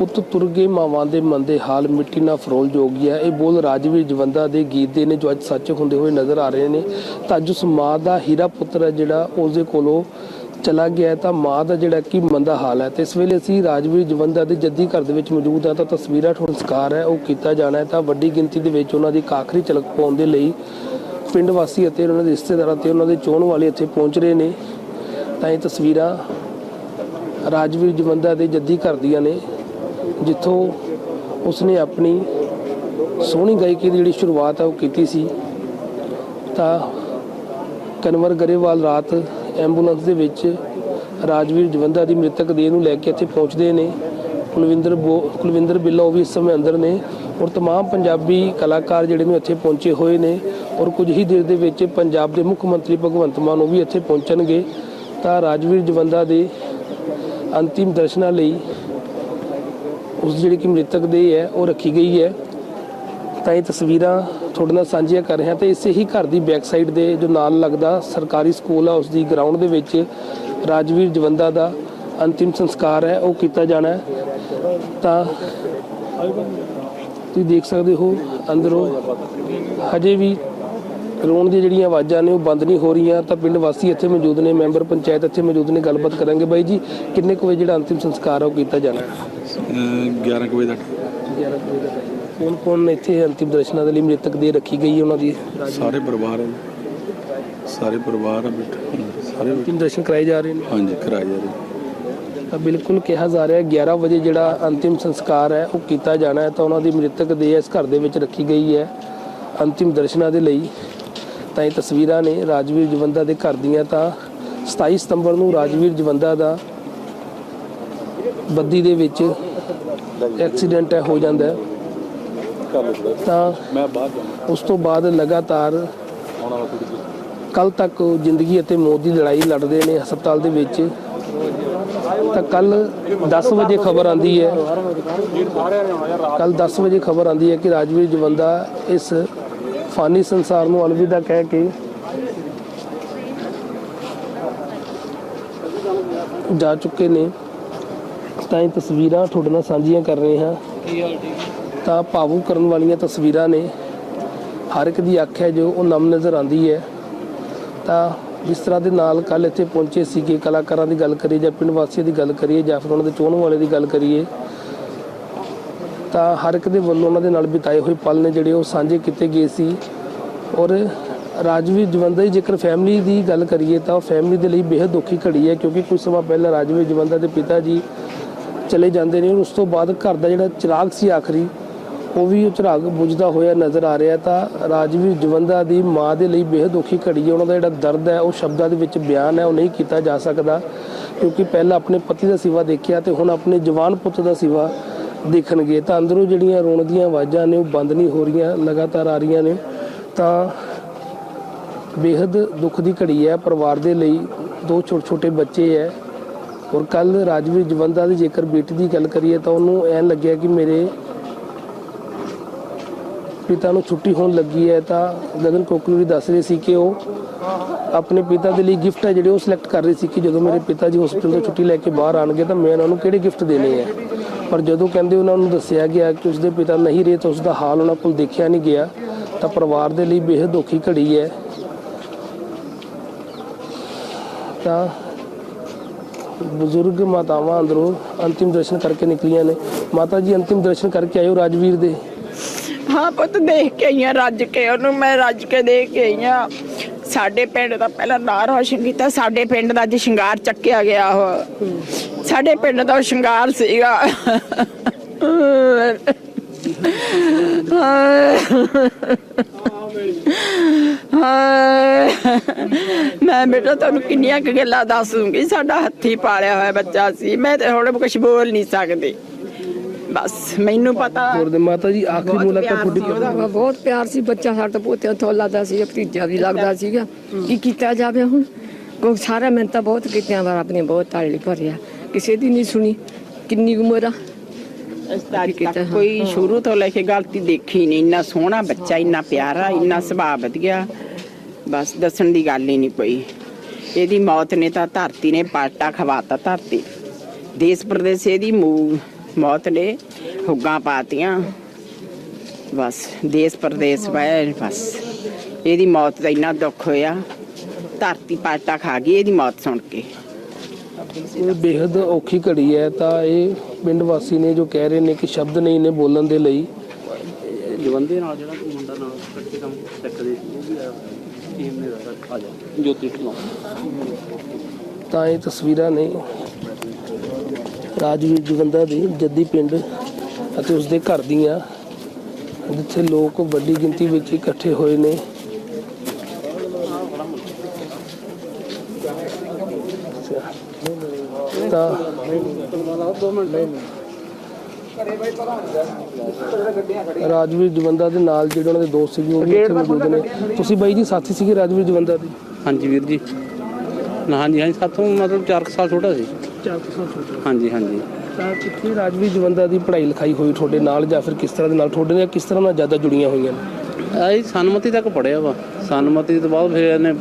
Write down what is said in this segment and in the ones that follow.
ਪੁੱਤ ਤੁਰ ਗਏ ਮਾਵਾਂ ਦੇ ਮਨ ਦੇ ਹਾਲ ਮਿੱਟੀ ਨਾਲ ਫਰੋਲ ਜੋਗੀਆ ਇਹ ਬੋਲ ਰਾਜਵੀਰ ਜਵੰਦਾ ਦੇ ਗੀਤ ਦੇ ਨੇ ਜੋ ਅੱਜ ਸੱਚ ਹੁੰਦੇ ਹੋਏ ਨਜ਼ਰ ਆ ਰਹੇ ਨੇ। ਤਾਂ ਜੋ ਉਸ ਮਾਂ ਦਾ ਹੀਰਾ ਪੁੱਤਰ ਹੈ ਜਿਹੜਾ ਉਸਦੇ ਕੋਲੋਂ ਚਲਾ ਗਿਆ ਤਾਂ ਮਾਂ ਦਾ ਜਿਹੜਾ ਕੀ ਮੰਦਾ ਹਾਲ ਹੈ। ਤੇ ਇਸ ਵੇਲੇ ਅਸੀਂ ਰਾਜਵੀਰ ਜਵੰਦਾ ਦੇ ਜੱਦੀ ਘਰ ਦੇ ਵਿੱਚ ਮੌਜੂਦ ਹਾਂ। ਤਾਂ ਤਸਵੀਰਾਂ ਸੰਸਕਾਰ ਹੈ। ਉਹ ਕੀਤਾ ਜਾਣਾ ਹੈ। ਤਾਂ ਵੱਡੀ ਗਿਣਤੀ ਦੇ ਵਿੱਚ ਉਹਨਾਂ ਦੀ ਕਾਖਰੀ ਝਲਕ ਪਾਉਣ ਦੇ ਲਈ ਪਿੰਡ ਵਾਸੀ ਅਤੇ ਉਹਨਾਂ ਦੇ ਰਿਸ਼ਤੇਦਾਰਾਂ ਤੇ ਉਹਨਾਂ ਦੇ ਚੋਣ ਵਾਲੇ ਇੱਥੇ ਪਹੁੰਚ ਰਹੇ ਨੇ। ਤਾਂ ਇਹ ਤਸਵੀਰਾਂ ਰਾਜਵੀਰ ਜਵੰਦਾ ਦੇ ਜੱਦੀ ਘਰ ਦੀਆਂ ਨੇ। ਜਿੱਥੋਂ ਉਸਨੇ ਆਪਣੀ ਸੋਹਣੀ ਗਾਇਕੀ ਦੀ ਜਿਹੜੀ ਸ਼ੁਰੂਆਤ ਹੈ ਉਹ ਕੀਤੀ ਸੀ ਤਾਂ ਕਨਵਰ ਗਰੇਵਾਲ ਰਾਤ ਐਂਬੂਲੈਂਸ ਦੇ ਵਿੱਚ ਰਾਜਵੀਰ ਜਵੰਦਾ ਦੀ ਮ੍ਰਿਤਕ ਦੇਹ ਨੂੰ ਲੈ ਕੇ ਇੱਥੇ ਪਹੁੰਚਦੇ ਨੇ ਕੁਲਵਿੰਦਰ ਬੋ- ਕੁਲਵਿੰਦਰ ਬਿੱਲਾ ਉਹ ਵੀ ਇਸ ਸਮੇਂ ਅੰਦਰ ਨੇ ਔਰ तमाम ਪੰਜਾਬੀ ਕਲਾਕਾਰ ਜਿਹੜੇ ਨੇ ਇੱਥੇ ਪਹੁੰਚੇ ਹੋਏ ਨੇ ਔਰ ਕੁਝ ਹੀ ਦੇਰ ਦੇ ਵਿੱਚ ਪੰਜਾਬ ਦੇ ਮੁੱਖ ਮੰਤਰੀ ਭਗਵੰਤ ਮਾਨ ਉਹ ਵੀ ਇੱਥੇ ਪਹੁੰਚਣਗੇ ਤਾਂ ਰਾਜਵੀਰ ਜਵੰਦਾ ਦੇ ਅੰਤਿਮ ਦਰਸ਼ਨਾਂ ਲਈ ਉਸ ਜਿਹੜੀ ਕਿ ਮ੍ਰਿਤਕ ਦੇਹ ਹੈ ਉਹ ਰੱਖੀ ਗਈ ਹੈ। ਤਾਂ ਇਹ ਤਸਵੀਰਾਂ ਤੁਹਾਡੇ ਨਾਲ ਸਾਂਝੀਆਂ ਕਰ ਰਿਹਾ ਹਾਂ ਤੇ ਇਸੇ ਹੀ ਘਰ ਦੀ ਬੈਕ ਸਾਈਡ ਦੇ ਜੋ ਨਾਲ ਲੱਗਦਾ ਸਰਕਾਰੀ ਸਕੂਲ ਆ, ਉਸ ਦੀ ਗਰਾਊਂਡ ਦੇ ਵਿੱਚ ਰਾਜਵੀਰ ਜਵੰਦਾ ਦਾ ਅੰਤਿਮ ਸੰਸਕਾਰ ਹੈ, ਉਹ ਕੀਤਾ ਜਾਣਾ ਹੈ। ਤਾਂ ਤੁਸੀਂ ਦੇਖ ਸਕਦੇ ਹੋ ਅੰਦਰੋਂ ਹਜੇ ਵੀ ਰੋਣ ਦੀਆਂ ਜਿਹੜੀਆਂ ਆਵਾਜ਼ਾਂ ਨੇ, ਉਹ ਬੰਦ ਨਹੀਂ ਹੋ ਰਹੀਆਂ। ਤਾਂ ਪਿੰਡ ਵਾਸੀ ਇੱਥੇ ਮੌਜੂਦ ਨੇ, ਮੈਂਬਰ ਪੰਚਾਇਤ ਇੱਥੇ ਮੌਜੂਦ ਨੇ, ਗੱਲਬਾਤ ਕਰਾਂਗੇ। ਬਾਈ ਜੀ, ਕਿੰਨੇ ਕੁ ਵਜੇ ਜਿਹੜਾ ਅੰਤਿਮ ਸੰਸਕਾਰ ਆ, ਉਹ ਕੀਤਾ ਜਾਣਾ ਹੈ? 11 ਕੁ ਵਜੇ ਤੱਕ। 11 ਕੁ ਵਜੇ ਤੱਕ ਕੌਣ ਕੌਣ ਇੱਥੇ ਅੰਤਿਮ ਦਰਸ਼ਨਾਂ ਦੇ ਲਈ ਮ੍ਰਿਤਕ ਦੇ ਰੱਖੀ ਗਈ ਹੈ ਉਹਨਾਂ ਦੀ ਸਾਰੇ ਪਰਿਵਾਰ ਹੈ ਜੀ। ਸਾਰੇ ਪਰਿਵਾਰ ਆ ਬੈਠੇ ਸਾਰੇ ਅੰਤਿਮ ਦਰਸ਼ਨ ਕਰਾਏ ਜਾ ਰਹੇ ਨੇ? ਹਾਂਜੀ ਕਰਾਇਆ ਜਾ ਰਿਹਾ ਤਾਂ ਬਿਲਕੁਲ ਕਿਹਾ ਜਾ ਰਿਹਾ ਹੈ 11 ਵਜੇ ਜਿਹੜਾ ਅੰਤਿਮ ਸੰਸਕਾਰ ਹੈ ਉਹ ਕੀਤਾ ਜਾਣਾ ਹੈ ਤਾਂ ਉਹਨਾਂ ਦੀ ਮ੍ਰਿਤਕ ਦੇਹ ਇਸ ਘਰ ਦੇ ਵਿੱਚ ਰੱਖੀ ਗਈ ਹੈ। ਅੰਤਿਮ ਦਰਸ਼ਨਾਂ ਦੇ ਲਈ ਤਾਂ ਇਹ ਤਸਵੀਰਾਂ ਨੇ ਰਾਜਵੀਰ ਜਵੰਦਾ ਦੇ ਘਰ ਦੀਆਂ ਤਾਂ 27 ਸਤੰਬਰ ਨੂੰ ਰਾਜਵੀਰ ਜਵੰਦਾ ਦਾ ਬੱਦੀ ਦੇ ਵਿੱਚ ਐਕਸੀਡੈਂਟ ਹੈ ਹੋ ਜਾਂਦਾ ਹੈ। ਤਾਂ ਮੈਂ ਬਾਹਰ ਜਾਣਾ। ਉਸ ਤੋਂ ਬਾਅਦ ਲਗਾਤਾਰ ਆਉਣ ਕੱਲ ਤੱਕ ਉਹ ਜ਼ਿੰਦਗੀ ਅਤੇ ਮੌਤ ਦੀ ਲੜਾਈ ਲੜਦੇ ਨੇ ਹਸਪਤਾਲ ਦੇ ਵਿੱਚ। ਤਾਂ ਕੱਲ 10 ਵਜੇ ਖਬਰ ਆਂਦੀ ਹੈ। ਕੱਲ 10 ਵਜੇ ਖਬਰ ਆਂਦੀ ਹੈ ਕਿ ਰਾਜਵੀਰ ਜਵੰਦਾ ਇਸ ਫਾਨੀ ਸੰਸਾਰ ਨੂੰ ਅਲਵਿਦਾ ਕਹਿ ਕੇ ਜਾ ਚੁੱਕੇ ਨੇ। ਤਾਂ ਇਹ ਤਸਵੀਰਾਂ ਤੁਹਾਡੇ ਨਾਲ ਸਾਂਝੀਆਂ ਕਰ ਰਹੇ ਹਾਂ। ਤਾਂ ਭਾਵੁਕ ਕਰਨ ਵਾਲੀਆਂ ਤਸਵੀਰਾਂ ਨੇ। ਹਰ ਇੱਕ ਦੀ ਅੱਖ ਹੈ ਜੋ ਉਹ ਨਮ ਨਜ਼ਰ ਆਂਦੀ ਹੈ। ਤਾਂ ਜਿਸ ਤਰ੍ਹਾਂ ਦੇ ਨਾਲ ਕੱਲ ਇੱਥੇ ਪਹੁੰਚੇ ਸੀਗੇ ਕਲਾਕਾਰਾਂ ਦੀ ਗੱਲ ਕਰੀਏ ਜਾਂ ਪਿੰਡ ਵਾਸੀਆਂ ਦੀ ਗੱਲ ਕਰੀਏ ਜਾਂ ਫਿਰ ਉਹਨਾਂ ਦੇ ਚੋਣ ਵਾਲੇ ਦੀ ਗੱਲ ਕਰੀਏ ਤਾਂ ਹਰ ਇੱਕ ਦੇ ਵੱਲੋਂ ਉਹਨਾਂ ਦੇ ਨਾਲ ਬਿਤਾਏ ਹੋਏ ਪਲ ਨੇ ਜਿਹੜੇ ਉਹ ਸਾਂਝੇ ਕੀਤੇ ਗਏ ਸੀ। ਔਰ ਰਾਜਵੀਰ ਜਵੰਦਾ ਦੀ ਜੇਕਰ ਫੈਮਿਲੀ ਦੀ ਗੱਲ ਕਰੀਏ ਤਾਂ ਉਹ ਫੈਮਿਲੀ ਦੇ ਲਈ ਬੇहद ਔਖੀ ਘੜੀ ਹੈ ਕਿਉਂਕਿ ਕੁਝ ਸਮਾਂ ਪਹਿਲਾਂ ਰਾਜਵੀਰ ਜਵੰਦਾ ਦੇ ਪਿਤਾ ਜੀ ਚਲੇ ਜਾਂਦੇ ਨੇ, ਉਸ ਤੋਂ ਬਾਅਦ ਘਰ ਦਾ ਜਿਹੜਾ ਚਿਰਾਗ ਸੀ ਆਖਰੀ, ਉਹ ਵੀ ਉਹ ਚਿਰਾਗ ਬੁਝਦਾ ਹੋਇਆ ਨਜ਼ਰ ਆ ਰਿਹਾ ਤਾਂ ਰਾਜਵੀਰ ਜਵੰਦਾ ਦੀ ਮਾਂ ਦੇ ਲਈ ਬੇहद ਔਖੀ ਘੜੀ ਹੈ। ਉਹਨਾਂ ਦਾ ਜਿਹੜਾ ਦਰਦ ਹੈ, ਉਹ ਸ਼ਬਦਾਂ ਦੇ ਵਿੱਚ ਬਿਆਨ ਹੈ, ਉਹ ਨਹੀਂ ਕੀਤਾ ਜਾ ਸਕਦਾ, ਕਿਉਂਕਿ ਪਹਿਲਾਂ ਆਪਣੇ ਪਤੀ ਦਾ ਸਿਵਾ ਦੇਖਿਆ ਤੇ ਹੁਣ ਆਪਣੇ ਜਵਾਨ ਪੁੱਤ ਦਾ ਸਿਵਾ ਦੇਖਣਗੇ। ਤਾਂ ਅੰਦਰੋਂ ਜਿਹੜੀਆਂ ਰੋਣ ਦੀਆਂ ਆਵਾਜ਼ਾਂ ਨੇ, ਉਹ ਬੰਦ ਨਹੀਂ ਹੋ ਰਹੀਆਂ, ਲਗਾਤਾਰ ਆ ਰਹੀਆਂ ਨੇ। ਤਾਂ ਬੇहद ਦੁੱਖ ਦੀ ਘੜੀ ਹੈ। ਪਰਿਵਾਰ ਦੇ ਲਈ ਦੋ ਛੋਟੇ ਛੋਟੇ ਬੱਚੇ ਹੈ। ਔਰ ਕੱਲ ਰਾਜਵੀਰ ਜਵੰਦਾ ਦੀ ਜੇਕਰ ਬੇਟੀ ਦੀ ਗੱਲ ਕਰੀਏ ਤਾਂ ਉਹਨੂੰ ਐਂ ਲੱਗਿਆ ਕਿ ਮੇਰੇ ਪਿਤਾ ਨੂੰ ਛੁੱਟੀ ਹੋਣ ਲੱਗੀ ਹੈ ਤਾਂ ਗਗਨ ਕੋਕਲੂਰੀ ਦੱਸ ਰਹੇ ਸੀ ਕਿ ਉਹ ਆਪਣੇ ਪਿਤਾ ਦੇ ਲਈ ਗਿਫਟ ਹੈ ਜਿਹੜੇ ਉਹ ਸਿਲੈਕਟ ਕਰ ਰਹੇ ਸੀ ਕਿ ਜਦੋਂ ਮੇਰੇ ਪਿਤਾ ਜੀ ਹਸਪੀਟਲ ਤੋਂ ਛੁੱਟੀ ਲੈ ਕੇ ਬਾਹਰ ਆਣਗੇ ਤਾਂ ਮੈਂ ਉਹਨਾਂ ਨੂੰ ਕਿਹੜੇ ਗਿਫਟ ਦੇਣੇ ਹੈ? ਪਰ ਜਦੋਂ ਕਹਿੰਦੇ ਉਹਨਾਂ ਨੂੰ ਦੱਸਿਆ ਗਿਆ ਕਿ ਉਸਦੇ ਪਿਤਾ ਨਹੀਂ ਰਹੇ ਤਾਂ ਉਸਦਾ ਹਾਲ ਉਹਨਾਂ ਕੋਲ ਦੇਖਿਆ ਨਹੀਂ ਗਿਆ, ਤਾਂ ਪਰਿਵਾਰ ਦੇ ਲਈ ਬੇहद ਔਖੀ ਘੜੀ ਹੈ। ਤਾਂ ਬਜ਼ੁਰਗ ਮਾਤਾਵਾਂ ਅੰਦਰੋਂ ਅੰਤਿਮ ਦਰਸ਼ਨ ਕਰਕੇ ਨਿਕਲੀਆਂ ਨੇ। ਮਾਤਾ ਜੀ ਅੰਤਿਮ ਦਰਸ਼ਨ ਕਰਕੇ ਆਇਓ ਰਾਜਵੀਰ ਦੇ। ਹਾਂ ਪੁੱਤ ਦੇਖ ਕੇ ਆਈਆਂ ਰੱਜ ਕੇ ਉਹਨੂੰ ਮੈਂ ਰੱਜ ਕੇ ਦੇਖ ਕੇ ਆਈਆਂ। ਸਾਡੇ ਪਿੰਡ ਦਾ ਪਹਿਲਾਂ ਨਾਂ ਰੋਸ਼ਨ ਕੀਤਾ ਸਾਡੇ ਪਿੰਡ ਦਾ ਅੱਜ ਸ਼ਿੰਗਾਰ ਚੱਕਿਆ ਗਿਆ ਉਹ। ਸਾਡੇ ਪਿੰਡ ਦਾ ਉਹ ਸ਼ਿੰਗਾਰ ਸੀਗਾ। ਮੈਂ ਬੇਟਾ ਤੁਹਾਨੂੰ ਕਿੰਨੀਆਂ ਕੁ ਗੱਲਾਂ ਦੱਸ ਦੂੰਗੀ ਸਾਡਾ ਹੱਥੀ ਪਾਲਿਆ ਹੋਇਆ ਬੱਚਾ ਸੀ। ਮੈਂ ਤੇ ਹੁਣ ਕੁਝ ਬੋਲ ਨਹੀਂ ਸਕਦੀ। ਬਸ ਮੈਨੂੰ ਪਤਾ ਹੋਰ ਦੇ ਮਾਤਾ ਜੀ ਆਖਰੀ ਬਹੁਤ ਮੁਲਾਕਾਤ ਪਿਆਰ ਤੁਹਾਡੀ ਸੀ ਕਦੋਂ? ਉਹਦਾ। ਬਹੁਤ ਪਿਆਰ ਸੀ ਬੱਚਾ ਸਾਡਾ ਪੋਤਿਆਂ ਤੋਂ ਲੱਗਦਾ ਸੀ ਭਤੀਜਾ ਵੀ ਲੱਗਦਾ ਸੀਗਾ। ਕੀ ਕੀਤਾ ਜਾਵੇ ਹੁਣ? ਕੋ ਸਾਰਾ ਮੈਂ ਤਾਂ ਬਹੁਤ ਕੀਤਿਆਂ ਵਾਰ ਆਪਣੀ ਬਹੁਤ ਤਾਲੀ ਭਰਿਆ। ਕਿਸੇ ਦੀ ਨਹੀਂ ਸੁਣੀ। ਕਿੰਨੀ ਉਮਰ ਆ? ਤੱਕ ਕੋਈ ਸ਼ੁਰੂ ਤੋਂ ਲੈ ਕੇ ਗਲਤੀ ਦੇਖੀ ਨਹੀਂ। ਇੰਨਾ ਸੋਹਣਾ ਬੱਚਾ ਇੰਨਾ ਪਿਆਰਾ ਇੰਨਾ ਸੁਭਾਅ ਵਧੀਆ। ਬਸ ਦੱਸਣ ਦੀ ਗੱਲ ਹੀ ਨਹੀਂ ਪਈ ਇਹਦੀ ਮੌਤ ਨੇ ਤਾਂ ਧਰਤੀ ਨੇ ਪਾਟਾ ਖਵਾਤਾ ਧਰਤੀ। ਦੇਸ਼ ਪ੍ਰਦੇਸ਼ ਇਹਦੀ ਮੌਤ ਨੇ ਹੁੱਗਾਂ ਪਾਤੀਆਂ। ਬਸ ਦੇਸ਼ ਪਰਦੇਸ ਪਏ ਬਸ। ਇਹਦੀ ਮੌਤ ਦਾ ਇੰਨਾ ਦੁੱਖ ਹੋਇਆ। ਧਰਤੀ ਪਾਟਾ ਖਾ ਗਈ ਇਹਦੀ ਮੌਤ ਸੁਣ ਕੇ। ਇਹ ਬੇहद ਔਖੀ ਘੜੀ ਹੈ ਤਾਂ ਇਹ ਪਿੰਡ ਵਾਸੀ ਨੇ ਜੋ ਕਹਿ ਰਹੇ ਨੇ ਕਿ ਸ਼ਬਦ ਨਹੀਂ ਨੇ ਬੋਲਣ ਦੇ ਲਈ। ਜਵੰਦੇ ਨਾਲ ਜਿਹੜਾ ਮੁੰਡਾ ਨਾਲ ਇਕੱਠੇ ਕੰਮ ਚੱਕਦੇ ਸੀ ਉਹ ਵੀ ਆਇਆ ਟੀਮ ਨੇ ਆ ਜਾ। ਜੋਤੀ ਢਲੋਂ। ਤਾਂ ਇਹ ਤਸਵੀਰਾਂ ਨੇ ਰਾਜਵੀਰ ਜਵੰਦਾ ਦੇ ਜੱਦੀ ਪਿੰਡ ਅਤੇ ਉਸਦੇ ਘਰ ਦੀਆਂ ਜਿੱਥੇ ਲੋਕ ਵੱਡੀ ਗਿਣਤੀ ਵਿੱਚ ਇਕੱਠੇ ਹੋਏ ਨੇ। ਤਾਂ ਰਾਜਵੀਰ ਜਵੰਦਾ ਦੇ ਨਾਲ ਜਿਹੜੇ ਉਹਨਾਂ ਦੇ ਦੋਸਤ ਸੀਗੇ ਉਹ ਵੀ ਇੱਥੇ ਮੌਜੂਦ ਨੇ। ਤੁਸੀਂ ਬਾਈ ਜੀ ਸਾਥੀ ਸੀਗੇ ਰਾਜਵੀਰ ਜਵੰਦਾ ਦੇ? ਹਾਂਜੀ ਵੀਰ ਜੀ। ਨਾ ਹਾਂਜੀ ਹਾਂਜੀ ਸਾਥੋਂ ਮਤਲਬ 4 ਸਾਲ ਛੋਟਾ ਸੀ। 400 ਛੋਟੇ। ਹਾਂਜੀ ਹਾਂਜੀ। ਤਾਂ ਕਿੱਥੇ ਰਾਜਵੀਰ ਜਵੰਦਾ ਦੀ ਪੜ੍ਹਾਈ ਲਿਖਾਈ ਹੋਈ ਤੁਹਾਡੇ ਨਾਲ ਜਾਂ ਫਿਰ ਕਿਸ ਤਰ੍ਹਾਂ ਦੇ ਨਾਲ? ਤੁਹਾਡੇ ਨਾਲ ਕਿਸ ਤਰ੍ਹਾਂ ਨਾਲ ਜ਼ਿਆਦਾ ਜੁੜੀਆਂ ਹੋਈਆਂ ਨੇ? ਆਈ ਸਨਮਤੀ ਤੱਕ ਪੜਿਆ ਵਾ। ਸਨਮਤੀ ਤੋਂ ਬਾਅਦ ਫਿਰ ਇਹਨੇ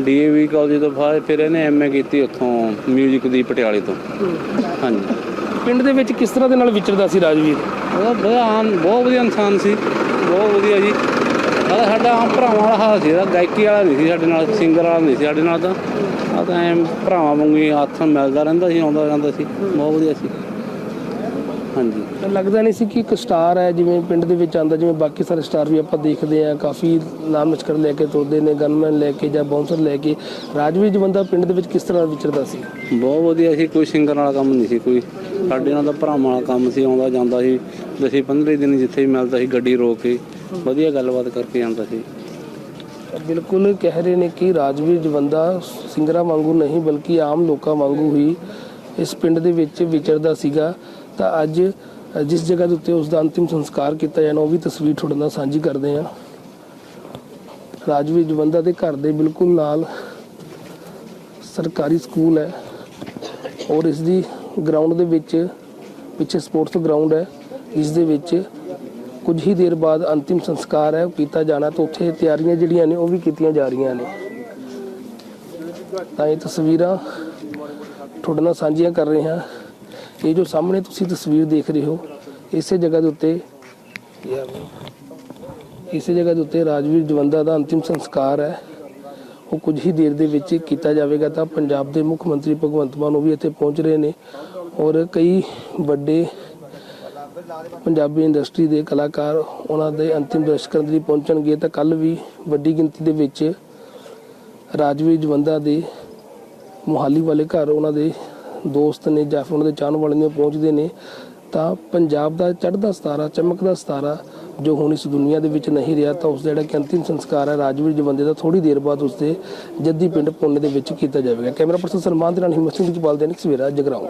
ਡੀਏਵੀ ਕਾਲਜ ਤੋਂ ਬਾਅਦ ਫਿਰ ਇਹਨੇ ਐਮਏ ਕੀਤੀ ਉੱਥੋਂ 뮤직 ਦੀ ਪਟਿਆਲੇ ਤੋਂ। ਹਾਂਜੀ। ਪਿੰਡ ਦੇ ਵਿੱਚ ਕਿਸ ਤਰ੍ਹਾਂ ਦੇ ਨਾਲ ਵਿਚਰਦਾ ਸੀ ਰਾਜਵੀਰ? ਉਹਦਾ ਬਹੁਤ ਆਮ ਬਹੁਤ ਵਧੀਆ ਇਨਸਾਨ ਸੀ। ਬਹੁਤ ਵਧੀਆ ਜੀ। ਸਾਡਾ ਸਾਡਾ ਆਮ ਭਰਾਵਾਂ ਵਾਲਾ ਹਾਲ ਸੀ ਗਾਇਕੀ ਵਾਲਾ ਨਹੀਂ ਸੀ ਸਾਡੇ ਨਾਲ ਸਿੰਗਰ ਵਾਲਾ ਨਹੀਂ ਸੀ ਸਾਡੇ ਨਾਲ ਤਾਂ। ਆ ਤਾਂ ਭਰਾਵਾਂ ਵਾਂਗੂ ਹੱਥ ਮਿਲਦਾ ਰਹਿੰਦਾ ਸੀ ਆਉਂਦਾ ਜਾਂਦਾ ਸੀ। ਬਹੁਤ ਵਧੀਆ ਸੀ। ਹਾਂਜੀ। ਤਾਂ ਲੱਗਦਾ ਨਹੀਂ ਸੀ ਕਿ ਇੱਕ ਸਟਾਰ ਹੈ ਜਿਵੇਂ ਪਿੰਡ ਦੇ ਵਿੱਚ ਆਂਦਾ ਜਿਵੇਂ ਬਾਕੀ ਸਾਰੇ ਸਟਾਰ ਵੀ ਆਪਾਂ ਦੇਖਦੇ ਆ ਕਾਫੀ ਨਾਮ ਨਸ਼ਕਰ ਲੈ ਕੇ ਤੁਰਦੇ ਨੇ ਗਨਮੈਨ ਲੈ ਕੇ ਜਾਂ ਬਾਉਂਸਰ ਲੈ ਕੇ। ਰਾਜਵੀਰ ਜਵੰਦਾ ਪਿੰਡ ਦੇ ਵਿੱਚ ਕਿਸ ਤਰ੍ਹਾਂ ਵਿਚਰਦਾ ਸੀ? ਬਹੁਤ ਵਧੀਆ ਸੀ ਕੋਈ ਸਿੰਗਰ ਵਾਲਾ ਕੰਮ ਨਹੀਂ ਸੀ ਕੋਈ ਸਾਡੇ ਨਾਲ ਤਾਂ ਭਰਾਵਾਂ ਵਾਲਾ ਕੰਮ ਸੀ ਆਉਂਦਾ ਜਾਂਦਾ ਸੀ ਦਸੀਂ 15 ਦਿਨ ਜਿੱਥੇ ਵੀ ਮਿਲਦਾ ਸੀ ਗੱਡੀ ਰੋਕ ਕੇ ਵਧੀਆ ਗੱਲਬਾਤ ਕਰਕੇ ਜਾਂਦਾ ਸੀ। ਬਿਲਕੁਲ ਕਹਿ ਰਹੇ ਨੇ ਕਿ ਰਾਜਵੀਰ ਜਵੰਦਾ ਸਿੰਗਰਾਂ ਵਾਂਗੂ ਨਹੀਂ ਬਲਕਿ ਆਮ ਲੋਕਾਂ ਵਾਂਗੂ ਹੀ ਇਸ ਪਿੰਡ ਦੇ ਵਿੱਚ ਵਿਚਰਦਾ ਸੀਗਾ। ਤਾਂ ਅੱਜ ਜਿਸ ਜਗ੍ਹਾ ਦੇ ਉੱਤੇ ਉਸ ਦਾ ਅੰਤਿਮ ਸੰਸਕਾਰ ਕੀਤਾ ਜਾਣਾ ਉਹ ਵੀ ਤਸਵੀਰ ਤੁਹਾਡੇ ਨਾਲ ਸਾਂਝੀ ਕਰਦੇ ਹਾਂ। ਰਾਜਵੀਰ ਜਵੰਦਾ ਦੇ ਘਰ ਦੇ ਬਿਲਕੁਲ ਨਾਲ ਸਰਕਾਰੀ ਸਕੂਲ ਹੈ ਔਰ ਇਸ ਦੀ ਗਰਾਊਂਡ ਦੇ ਵਿੱਚ, ਪਿੱਛੇ ਸਪੋਰਟਸ ਗਰਾਊਂਡ ਹੈ, ਇਸ ਦੇ ਵਿੱਚ ਕੁਝ ਹੀ ਦੇਰ ਬਾਅਦ ਅੰਤਿਮ ਸੰਸਕਾਰ ਹੈ, ਉਹ ਕੀਤਾ ਜਾਣਾ, ਤਾਂ ਉੱਥੇ ਤਿਆਰੀਆਂ ਜਿਹੜੀਆਂ ਨੇ, ਉਹ ਵੀ ਕੀਤੀਆਂ ਜਾ ਰਹੀਆਂ ਨੇ। ਤਾਂ ਇਹ ਤਸਵੀਰਾਂ ਤੁਹਾਡੇ ਨਾਲ ਸਾਂਝੀਆਂ ਕਰ ਰਹੇ ਹਾਂ। ਇਹ ਜੋ ਸਾਹਮਣੇ ਤੁਸੀਂ ਤਸਵੀਰ ਦੇਖ ਰਹੇ ਹੋ, ਇਸੇ ਜਗ੍ਹਾ ਦੇ ਉੱਤੇ ਇਸੇ ਜਗ੍ਹਾ ਦੇ ਉੱਤੇ ਰਾਜਵੀਰ ਜਵੰਦਾ ਦਾ ਅੰਤਿਮ ਸੰਸਕਾਰ ਹੈ। ਉਹ ਕੁਝ ਹੀ ਦੇਰ ਦੇ ਵਿੱਚ ਕੀਤਾ ਜਾਵੇਗਾ ਤਾਂ ਪੰਜਾਬ ਦੇ ਮੁੱਖ ਮੰਤਰੀ ਭਗਵੰਤ ਮਾਨ ਉਹ ਵੀ ਇੱਥੇ ਪਹੁੰਚ ਰਹੇ ਨੇ ਔਰ ਕਈ ਵੱਡੇ ਪੰਜਾਬੀ ਇੰਡਸਟਰੀ ਦੇ ਕਲਾਕਾਰ ਉਹਨਾਂ ਦੇ ਅੰਤਿਮ ਦਰਸ਼ਕਾਂ ਕਰਨ ਲਈ ਪਹੁੰਚਣਗੇ ਤਾਂ ਕੱਲ ਵੀ ਵੱਡੀ ਗਿਣਤੀ ਦੇ ਵਿੱਚ ਰਾਜਵੀਰ ਜਵੰਦਾ ਦੇ ਮੁਹਾਲੀ ਵਾਲੇ ਘਰ ਉਹਨਾਂ ਦੇ ਦੋਸਤ ਨੇ ਜਾਂ ਫਿਰ ਉਹਨਾਂ ਦੇ ਚਾਹਣ ਵਾਲੇ ਨੇ ਪਹੁੰਚਦੇ ਨੇ, ਤਾਂ ਪੰਜਾਬ ਦਾ ਚੜ੍ਹਦਾ ਸਤਾਰਾ, ਚਮਕਦਾ ਸਤਾਰਾ ਜੋ ਹੁਣ ਇਸ ਦੁਨੀਆ ਦੇ ਵਿੱਚ ਨਹੀਂ ਰਿਹਾ, ਤਾਂ ਉਸ ਦਾ ਜਿਹੜਾ ਕਿ ਅੰਤਿਮ ਸੰਸਕਾਰ ਹੈ, ਰਾਜਵੀਰ ਜਵੰਦੇ ਦਾ ਥੋੜੀ ਦੇਰ ਬਾਅਦ ਉਸ ਦੇ ਜੱਦੀ ਪਿੰਡ ਪੁੰਨੇ ਦੇ ਵਿੱਚ ਕੀਤਾ ਜਾਵੇਗਾ। ਕੈਮਰਾ ਪਰਸਨ ਸਲਮਾਨ ਦੇ ਨਾਲ ਹਿੰਮਤ ਸਿੰਘ ਦੀ ਪਾਲ ਦੇ ਸਵੇਰਾ ਜਗਰਾਉਂ।